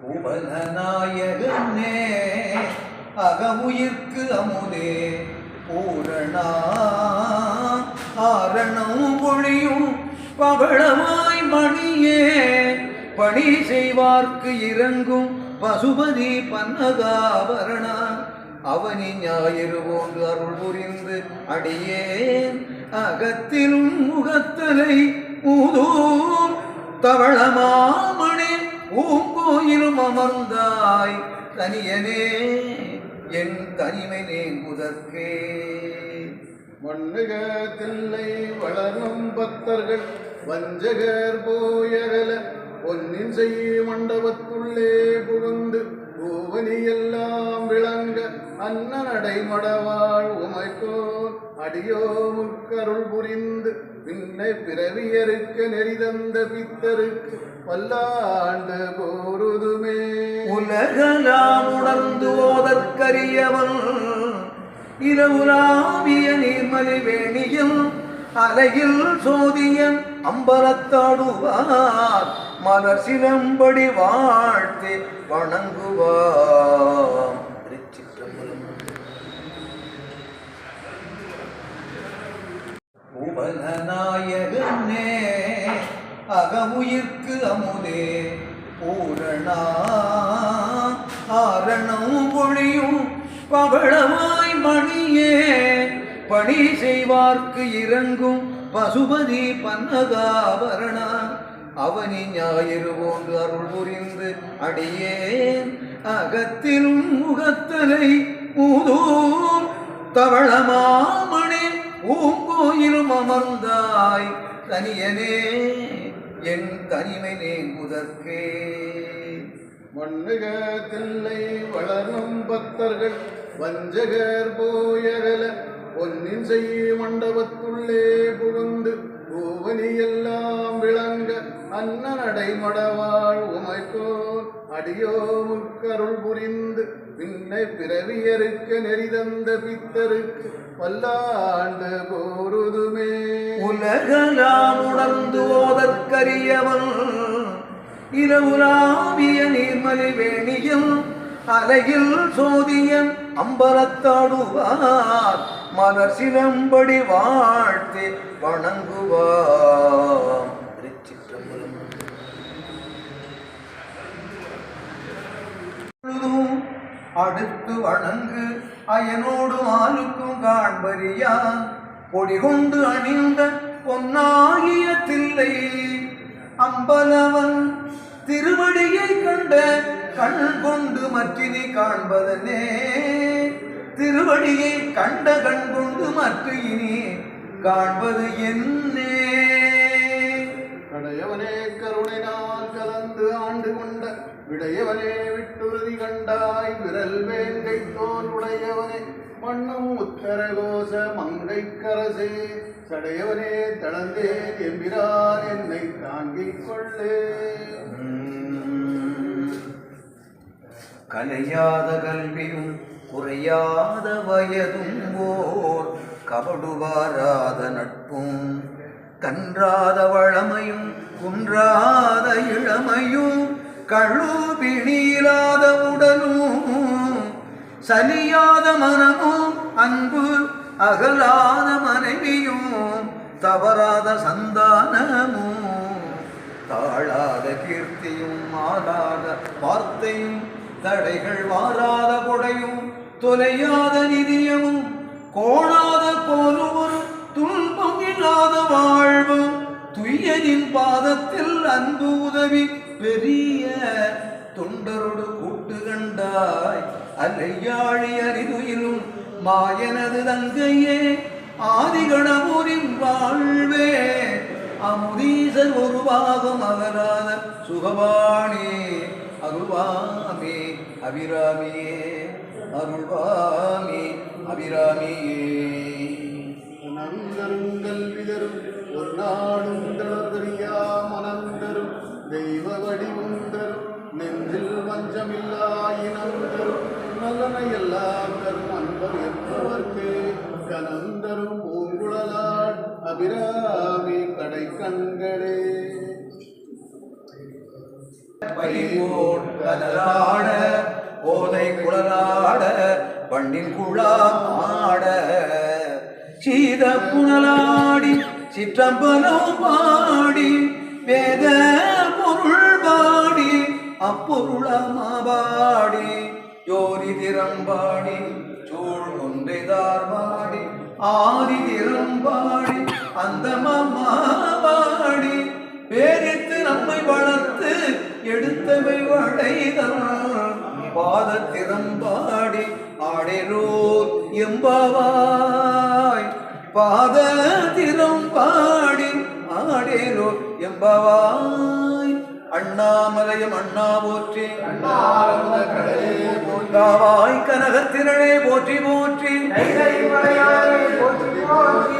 உபலநாயகனே அகமுயிர்க்கு அமுதே பூரணா ஆரணம் பொழியும் பவளமாய் மணியே பணி செய்வார்க்கு இறங்கும் பசுபதி பன்னகாபரணா. அவனி ஞாயிறு போன்று அருள் புரிந்து அடியேன் அகத்திலும் முகத்தலை ஊதூர் தவளமாமணி உயிரும் அமர்ந்தாய் தனியனே என் தனிமை நீங்குதற்கே. மண்ணுக தில்லை வளரும் பக்தர்கள் வஞ்சகர் போயகல பொன்னின் செய்ய மண்டபத்துள்ளே புகுந்து பூவனி எல்லாம் விளங்க அன்ன நடைமடவாள் உமைக்கோ அடியோ முக்கருள் புரிந்து பின்னை பிறவியருக்கு நெறிதந்த பித்தருக்கு பல்லாண்டு போருதுமே. உலகலாம் உணர்ந்து ஓதற்கரியவன் இரவுலாவிய நீர்மலி வேணியில் அலையில் சோதியன் அம்பலத்தாடுவார். மலர் சிலம்படி வாழ்த்தி வணங்குவார். உபலநாயகனே அகமுயிர்க்கு அமுதே பூரணா. ஆரணமும் பொழியும் பவளமாய் மணியே. பணி செய்வார்க்கு இறங்கும் பசுபதி பன்னகாபரணா. அவனி ஞாயிறு போன்று அருள் புரிந்து அடியேன். அகத்திலும் முகத்தலை தனிமை நீங்குதற்கே. மண்ணுக தில்லை வளரும் பக்தர்கள் வஞ்சகர் போயகல பொன்னின் செய்ய மண்டபத்துள்ளே புகுந்து பூவனி எல்லாம் விளங்க அன்ன நடைமடவாள் உமைக்கோ. அடியோ முக்கருள் புரிந்து பின்னை பிறவியருக்கு நெறிதந்த பித்தருக்கு பல்லாண்டு போருதுமே. உலகலாம் உணர்ந்து ஓதற்கரியவன் இரவுலாவிய நீர்மலை வேணியும் அலையில் சோதியன் அம்பலத்தாடுவார் மலர் சிலம்படி வாழ்த்தி வணங்குவார். அடுத்து வணங்கு. அயனோடு ஆளுக்கும் காண்பறியான் பொடி கொண்டு அணிந்த பொன்னாகிய தில்லை. அம்பலவன் திருவடியை கண்ட கண் கொண்டு மற்றினை காண்பதனே. திருவடியை கண்ட கண் கொண்டு மற்ற இனி காண்பது என்னே. கடையவனே கருணை நான் கலந்து ஆண்டு கொண்ட விடையவனே விட்டுறுதி கண்டாய். விரல் வேங்கை தோல் உடையவனே மண்ணும் உத்தரகோச மங்கை கரசே. சடையவனே தளர்ந்தேன் எம்பிரான் என்னை தாங்கிக் கொள்ளே. கலையாத கல்வியும் குறையாத வயதும் ஓர் கபடுவாராத நட்பும் கன்றாத வளமையும் குன்றாத இளமையும் கழுபிணியிலாத உடலும் சலியாத மனமும் அன்பு அகலாத மனைவியும் தவறாத சந்தானமும் தாழாத கீர்த்தியும் மாறாத வார்த்தையும் தடைகள் வாராத கொடையும் தொலையாத நிதியமும் கோணாத போலும் துன்பம் இல்லாத வாழ்வும் துய்யனின் பாதத்தில் அன்பு உதவி பெரிய தொண்டரோடு கூட்டு கண்டாய். அலையாழி அறிதுயிலும் மாயனது தங்கையே ஆதிகணமூரின் வாழ்வே. அமுதீசர் ஒரு பாகம் அகராத சுகவாணி அருள்வாமே அபிராமியே அருள்வாமே அபிராமியே. நந்தருங்கள் விதரும் ஒரு நாடும் தளர்தறியாம் தெய்வ வடிவும் தரும் நெஞ்சில் வஞ்சமில்லாயினம் தரும் நல்லனை எல்லாம் தரும் அன்பர் என்பவர்க்கு கனந்தரும் பூங்குழலாட் அபிராமி கடை கண்களே பரிவோர் போதை குழலாட பண்ணின் குழாம் ஆட. சீத புனலாடி சிற்றம்பலம் பாடி வேத அப்பொருளமாபாடி ஜோதி திறம்பாடி சூழ் ஒன்றைதார் பாடி ஆதி திறம்பாடி அந்த மாடி பேரித்து நம்மை வளர்த்து எடுத்தவை வளைதான் பாத திறம்பாடி ஆடெரூர் எம்பவாய். பாத திறம்பாடி ஆடேரோர் எம்பவாய். அண்ணாமலையம் அண்ணா போற்றி. அண்ணாரந்த கடலே போற்றி போற்றி.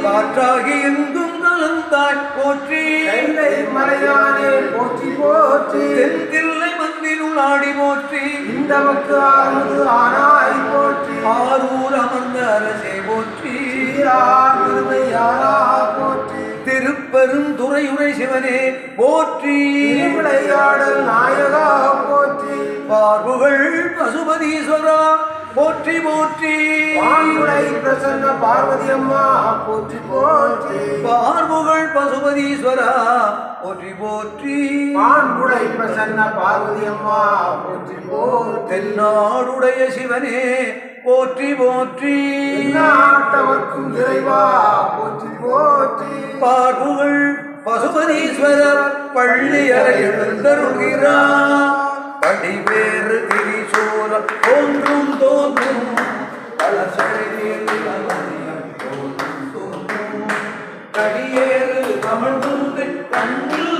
காற்றாகி எங்கும் கலந்தாய் போற்றி. மலையானே போற்றி போற்றி. தென்தில்லை மண்ணினுள் ஆடி போற்றி. இந்தமக்கு ஆறுது ஆனாய் போற்றி. ஆரூர் அமர்ந்த அரசே போற்றி. திருமையாரா போற்றி. திருப்பெரும் துறையுரை சிவனே போற்றி. திருவிளையாடல் நாயகா போற்றி. பார்வுகள் பசுபதீஸ்வரா போற்றி போற்றி. வான்குடை பிரசன்ன பார்வதி அம்மா போற்றி போற்றி. பார்வுகள் பசுபதீஸ்வரா போற்றி போற்றி. வான்குடை பிரசன்ன பார்வதி அம்மா போற்றி போற்றி. தென்னாடுடைய சிவனே போற்றி போற்றி. நாட்டவர்க்கும் இறைவா போற்றி போற்றி. பார்வுகள் பசுபதீஸ்வரர் பள்ளி அறை எழுந்தருகிறார் படிவேறு திரிசூலம் தோன்றும் தோன்றும். பல அமர்ந்தியம் தோன்றும் தோன்றும். கடியேறு கமழ்ந்து கண்ணில்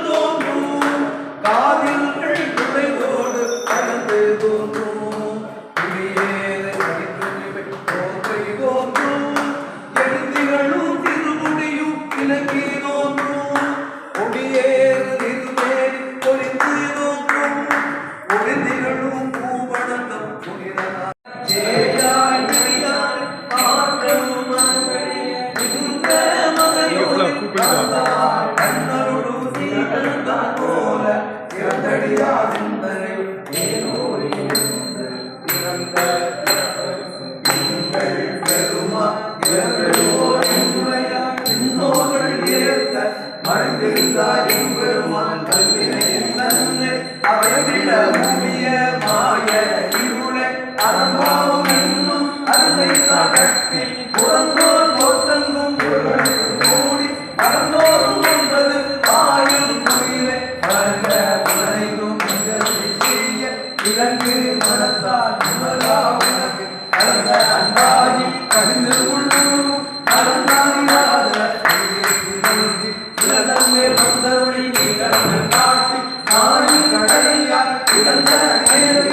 அறம்பாவம் என்னும் அருந்தை காட்டி புறந்தோர் போற்றங்கும் மூடி பறந்தோறும் ஒன்றது ஆயுள் குயிலே வளர்க்க உலகையும் செய்ய இறங்கு மனத்தால் உணரா உனக்கு கலந்த அன்பாகி பகிர்ந்து கொள்ளும் அறந்தாரியாத உலகமே வந்தருளி நீங்கள் காட்டி ஆயுள் கடையால் இறந்த நேரம்